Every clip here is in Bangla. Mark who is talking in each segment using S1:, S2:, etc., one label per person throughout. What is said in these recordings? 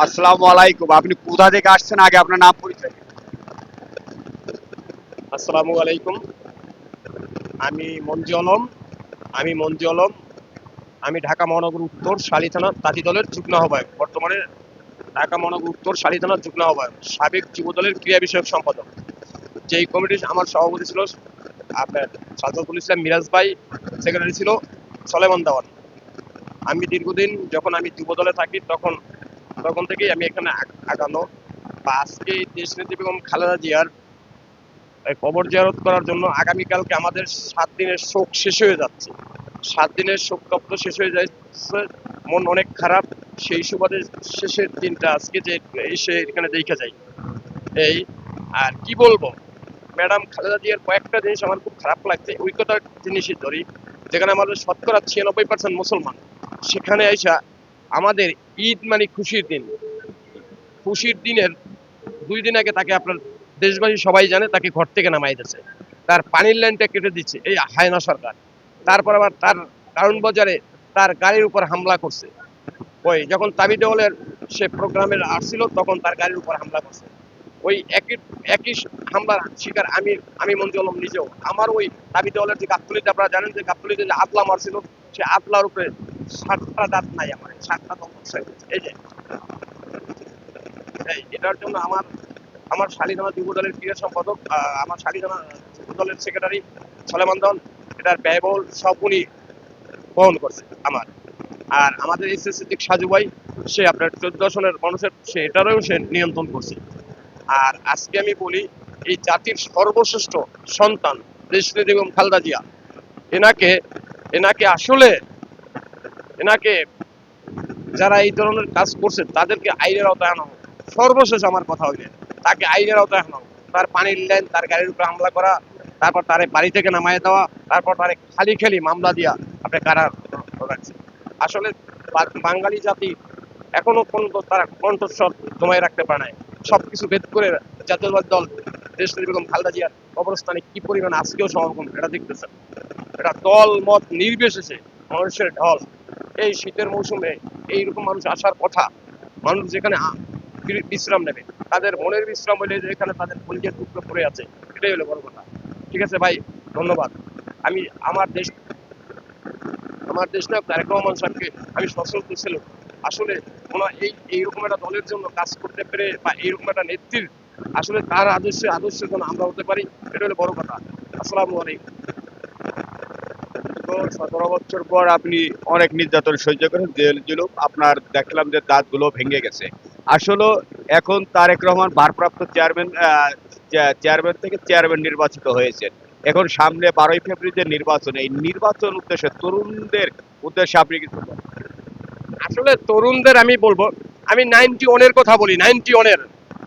S1: আসসালামু আলাইকুম। আপনি কোথা থেকে আসছেন? আগে আপনার নাম পরিচয়
S2: আসসালামু আলাইকুম। আমি মঞ্জু আলম। আমি মঞ্জু আলম। আমি ঢাকা মহানগর উত্তর শালী থানা তাঁতি দলের যুগ্ম আহ্বায়ক। বর্তমানে ঢাকা মহানগর উত্তর শালী থানার যুগ্ম আহ্বায়ক। সাবেক যুব দলের ক্রীড়া বিষয়ক সম্পাদক। যেই কমিটির আমার সভাপতি ছিল, আপনার সাজদুল ইসলাম মিরাজ ভাই, সেক্রেটারি ছিল সলেমান দেওয়ান। আমি দীর্ঘদিন যখন আমি যুব দলে থাকি, তখন তখন থেকেই আমি এখানে আগানো। আজকে এই দেশনেত্রী বেগম খালেদা জিয়ার কবর জিয়ারত করার জন্য আগামীকালকে আমাদের সাত দিনের শোক শেষ হয়ে যাচ্ছে। সাত দিনের শোক তপ্ত শেষ হয়ে যাচ্ছে, মন অনেক খারাপ। সেই সুবাদে শেষের দিনটা আজকে যে এসে এখানে দেখে যাই। এই, আর কি বলব? ম্যাডাম খালেদা জিয়ার কয়েকটা জিনিস আমার খুব খারাপ লাগছে। ওই কটা জিনিসই ধরি। যেখানে আমাদের শতকরা ছিয়ানব্বই পার্সেন্ট মুসলমান, সেখানে আইসা আমাদের ঈদ মানে খুশির দিন। খুশির দিনের দুই দিন আগে তাকে আপনার দেশবাসী সবাই জানে, তাকে ঘর থেকে নামাই দিচ্ছে তার পানির লাইনটা কেটে দিচ্ছে, এই হায়না সরকার। তারপর আবার তার কারণ বাজারে তার গাড়ির উপর হামলা করছে। ওই যখন তাবি দেওয়ালের সে প্রোগ্রামের আসছিল, তখন তার গাড়ির উপর হামলা করছে। ওই একই একই হামলার শিকার আমি আমি মঞ্জু আলম নিজেও। আমার ওই তাবি দেওয়ালের যে গাবতলিতে আপনারা জানেন যে গাবতলিতে যে আতলা মারছিল, সে আতলার উপরে সাতটা দাঁত নাই আমার সাতটা দন্ত এই যে এই এটার জন্য আমার আমার শালিদানা যুব দলের ক্রীড়া সম্পাদক আমার শালিদানা যুব দলের সেক্রেটারি সলেমান দল এটার ব্যয়বহুল সব উনি বহন করছে আমার আর আমাদের এস এস সিদ্দিক সাজু ভাই সে আপনার চোদ্দ সনের মানুষের সে এটারও সে নিয়ন্ত্রণ করছে আর আজকে আমি বলি, এই জাতির সর্বশ্রেষ্ঠ সন্তান দেশনেত্রী বেগম খালদা জিয়া, এনাকে এনাকে আসলে এনাকে যারা এই ধরনের কাজ করছে, তাদেরকে আইনের আওতায় আনা হোক। সর্বশেষ আমার কথা হইলে, তাকে আইনের আওতায় আনা হোক। তার পানির লাইন তার গাড়ির উপরে হামলা করা, তারপর তারে বাড়ি থেকে নামায় দেওয়া, তারপর তারে খালি খালি মামলা দিয়া আপনি কারা রাখছে আসলে বাঙালি জাতি এখনও পর্যন্ত তারা কণ্ঠস্বর জমায় রাখতে পারে নাই। সবকিছু ভেদ করে জাতীয়বাদী দল দেশনেত্রী বেগম খালদা জিয়ার কবরস্থানে কি পরিমাণ আজকেও সমাগম, এটা দেখতেছেন। এটা দল মত নির্বিশেষে মানুষের ঢল। এই শীতের মৌসুমে এইরকম মানুষ আসার কথা। মানুষ যেখানে বিশ্রাম নেবে, তাদের মনের বিশ্রাম হলে যে এখানে তাদের কলিজের টুকরো পড়ে আছে, এটাই হলো বড় কথা। ঠিক আছে ভাই? ধন্যবাদ। আমি আমার দেশ আমার দেশ নায়ক তারেক রহমান সাহেবকে আমি সশস্ত্র ছিল আসলে ওনার এই এইরকম একটা দলের জন্য কাজ করতে পেরে বা এইরকম একটা নেত্রীর আসলে তার আদর্শে আদর্শের জন্য আমরা হতে পারি, এটা হলো বড় কথা। আসসালামু আলাইকুম।
S1: তো সতেরো বছর পর আপনি অনেক নির্যাতন সহ্য করেন, জেল জুলুম। আপনার দেখলাম যে দাঁতগুলো ভেঙে গেছে। আসলে এখন তারেক রহমান ভারপ্রাপ্ত চেয়ারম্যান চেয়ারম্যান থেকে চেয়ারম্যান নির্বাচিত হয়েছেন। এখন সামনে বারোই ফেব্রুয়ারি যে নির্বাচন। এই নির্বাচন উদ্দেশ্যে তরুণদের উদ্দেশ্যে আপনি কিছু
S2: আসলে তরুণদের আমি বলব, আমি নাইনটি ওয়ানের কথা বলি, নাইনটি ওয়ানের।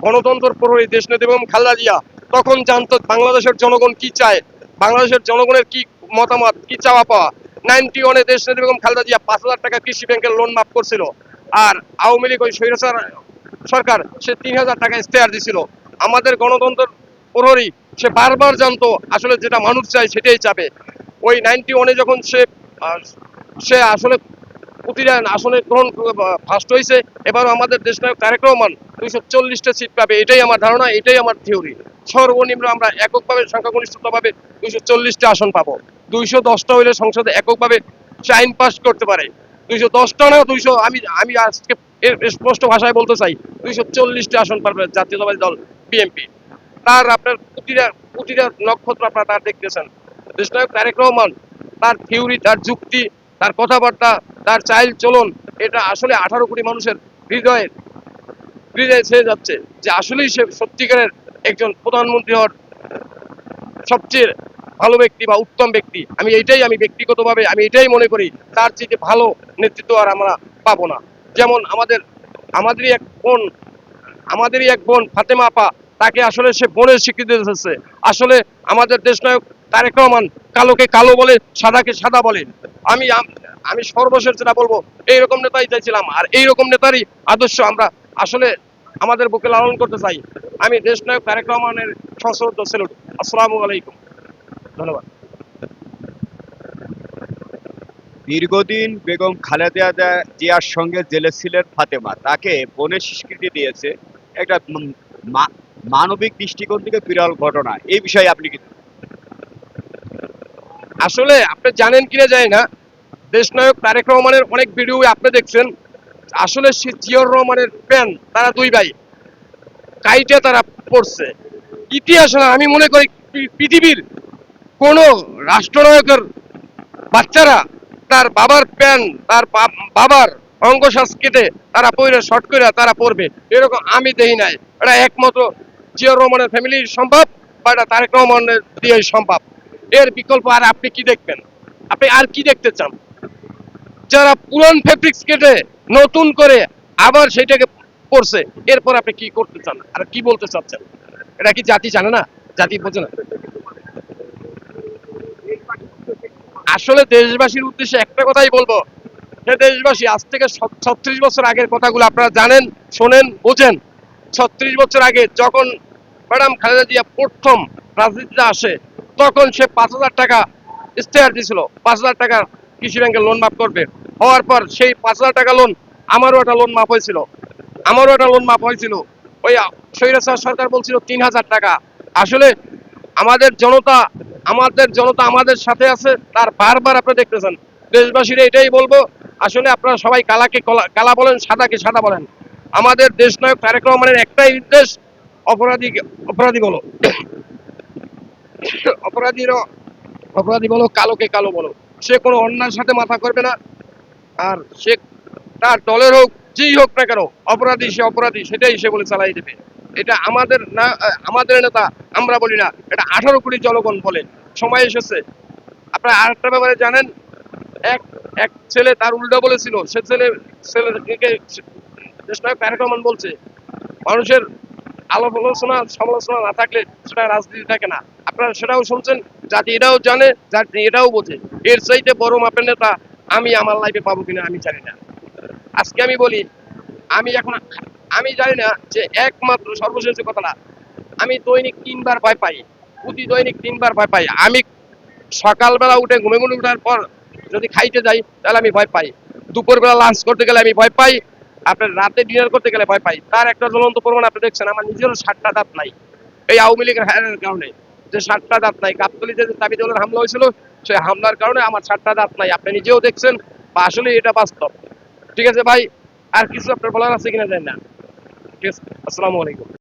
S2: গণতন্ত্র প্রহরী দেশ নেতা এবং খালেদা জিয়া, তখন জানতো বাংলাদেশের জনগণ কি চায়, বাংলাদেশের জনগণের কি মতামত, কি চাওয়া পাওয়া? নাইনটি ওয়ানে দেশ নেতা এবং খালেদা জিয়া পাঁচ হাজার টাকা কৃষি ব্যাংকের লোন মাফ করছিল, আর আওয়ামী লীগ ওই স্বৈরাচার সরকার সে তিন হাজার টাকা স্টেয়ার দিছিল। আমাদের গণতন্ত্র প্রহরী, সে বারবার জানতো, আসলে যেটা মানুষ চায় সেটাই চাবে। ওই নাইনটি ওয়ানে যখন সে সে আসলে প্রতিটা আসনে গ্রহণ, ফার্স্ট হয়েছে এবার আমাদের দেশ নায়ক তারেক দুইশো চল্লিশটা সিট পাবে, এটাই আমার ধারণা, এটাই আমার থিওরি সর্বনিম্ন আমরা এককভাবে সংখ্যাগরিষ্ঠভাবে দুইশো চল্লিশটা আসন পাবো। দুইশো দশটা হইলে সংসদে এককভাবে আইন পাস করতে পারে। দুইশো দশটা না, দুইশো আমি আমি আজকে স্পষ্ট ভাষায় বলতে চাই, দুইশো চল্লিশটা আসন পাবে জাতীয়তাবাদী দল বিএনপি। তার আপনার প্রতিটা প্রতিটা নক্ষত্র আপনারা তার দেখতেছেন। দেশনায়ক তারেক রহমান, তার থিওরি, তার যুক্তি, তার কথাবার্তা, তার চাইল চলন, এটা আসলে আঠারো কোটি মানুষের হৃদয়ের, হৃদয়ে ছেয়ে যাচ্ছে যে আসলেই সে সত্যিকারের একজন প্রধানমন্ত্রী হওয়ার সবচেয়ে ভালো ব্যক্তি বা উত্তম ব্যক্তি, আমি এইটাই আমি ব্যক্তিগতভাবে, আমি এটাই মনে করি, তার চেয়ে ভালো নেতৃত্ব আর আমরা পাবো না। যেমন আমাদের, আমাদেরই এক বোন, আমাদেরই এক বোন ফাতেমা আপা, তাকে আসলে সে বোনের স্বীকৃতি দিতেছে আসলে আমাদের দেশনায়ক তারেক রহমান কালোকে কালো বলে সাদাকে সাদা বলে। আমি আমি সর্বশেষ যেটা বলব, এইরকম নেতাই চাইছিলাম, আর এইরকম নেতারই আদর্শ আমরা আসলে আমাদের বুকে লালন করতে চাই। আমি দেশনায়ক তারেক রহমানের সশ্রদ্ধ সেলুট। আসসালামু আলাইকুম। ধন্যবাদ।
S1: দীর্ঘদিন বেগম খালেদা জিয়ার সঙ্গে জেলে ছিলেন ফাতেমা। তাকে বোনের স্বীকৃতি দিয়েছে একটা মানবিক দৃষ্টিকোণ থেকে বিরল ঘটনা। এই বিষয়ে আপনি কি
S2: আসলে আপনি জানেন কিনা যায় না। দেশনায়ক তারেক রহমানের অনেক ভিডিও আপনি দেখছেন। আসলে সে জিয়র রহমানের ফ্যান তারা দুই ভাই। কাইটে তারা পড়ছে। ইতিহাস না আমি মনে করি পৃথিবীর কোন রাষ্ট্রনায়কের বাচ্চারা তার বাবার প্যান, তার বাবার অঙ্গশ্বাস কেটে তারা পড়ে শর্ট করে তারা পড়বে। এরকম আমি দেখি নাই। এটা একমাত্র জিয়র রহমানের ফ্যামিলির সম্ভব বা এটা তারেক রহমানের দিয়ে সম্ভব। এর বিকল্প আর আপনি কি দেখবেন? আপনি আর কি দেখতে চান? যারা পুরান ফেব্রিক্স কেটে নতুন করে আবার সেটাকে পড়ছে, এরপর আপনি কি করতে চান? আর কি বলতে চাচ্ছেন? এটা কি জাতি জানে না? জাতি বোঝে না। আসলে দেশবাসীর উদ্দেশ্যে একটা কথাই বলব যে দেশবাসী, আজ থেকে ছত্রিশ বছর আগের কথাগুলো আপনারা জানেন, শোনেন, বোঝেন। ছত্রিশ বছর আগে যখন ম্যাডাম খালেদা জিয়া প্রথম রাজনীতিতে আসে, তখন সে পাঁচ হাজার টাকা ইস্তেহার দিয়েছিল। পাঁচ হাজার টাকা কৃষি ব্যাংকের লোন মাফ করবে। হওয়ার পর সেই পাঁচ হাজার টাকা লোন আমারও একটা লোন মাফ হয়েছিল। আমারও একটা লোন মাফ হয়েছিল। ওই স্বৈরাচার সরকার বলছিল তিন হাজার টাকা। আসলে আমাদের জনতা আমাদের জনতা আমাদের সাথে আছে, তার বারবার আপনারা দেখতেছেন। দেশবাসীরা এটাই বলব, আসলে আপনারা সবাই কালাকে কলা- বলেন, সাদাকে সাদা বলেন। আমাদের দেশ নায়ক তারেক রহমানের একটাই নির্দেশ, অপরাধী অপরাধী বলো। অপরাধীরও, অপরাধী বলো, কালোকে কালো বলো। সে কোনো অন্যায়ের সাথে মাথা করবে না, আর সে তার দলের হোক, যেই হোক না কেন, অপরাধী সে অপরাধী, সেটাই সে বলে চালাই দেবে। এটা আমাদের না আমাদের নেতা, আমরা বলি না, এটা আঠারো কোটি জনগণ বলে। সময় এসেছে। আপনারা আরেকটা ব্যাপারে জানেন, এক এক ছেলে তার উল্টো বলেছিল, সে ছেলে ছেলেকে দেশনায়ক তারেক রহমান বলছে, মানুষের আলোচনা, সমালোচনা না থাকলে সেটা রাজনীতি থাকে না। আপনারা সেটাও শুনছেন, জাতি এটাও জানে, জাতি এটাও বোঝে। এর চাইতে বড় মাপের নেতা আমি আমার লাইফে পাবো কিনা আমি জানি না। আজকে আমি বলি, আমি এখন আমি জানি না যে একমাত্র সর্বশেষ কথাটা আমি দৈনিক তিনবার ভয় পাই। প্রতি দৈনিক তিনবার ভয় পাই। আমি সকালবেলা উঠে ঘুমে ঘুমে উঠার পর যদি খাইতে যাই, তাহলে আমি ভয় পাই। দুপুরবেলা লাঞ্চ করতে গেলে আমি ভয় পাই। আপনার রাতে ডিনার করতে গেলে ভয় পাই। তার একটা জ্বলন্ত প্রমাণ আপনি দেখছেন। আমার নিজেরও সাতটা দাঁত নাই। এই আওয়ামী লীগের হায়ারের কারণে যে সাতটা দাঁত নাই। গাবতলিতে যে দলের হামলা হয়েছিল, সেই হামলার কারণে আমার সাতটা দাঁত নাই। আপনি নিজেও দেখছেন, বা আসলে এটা বাস্তব। ঠিক আছে ভাই? আর কিছু আপনার বলার আছে কিনা জানি না। আসসালামু আলাইকুম।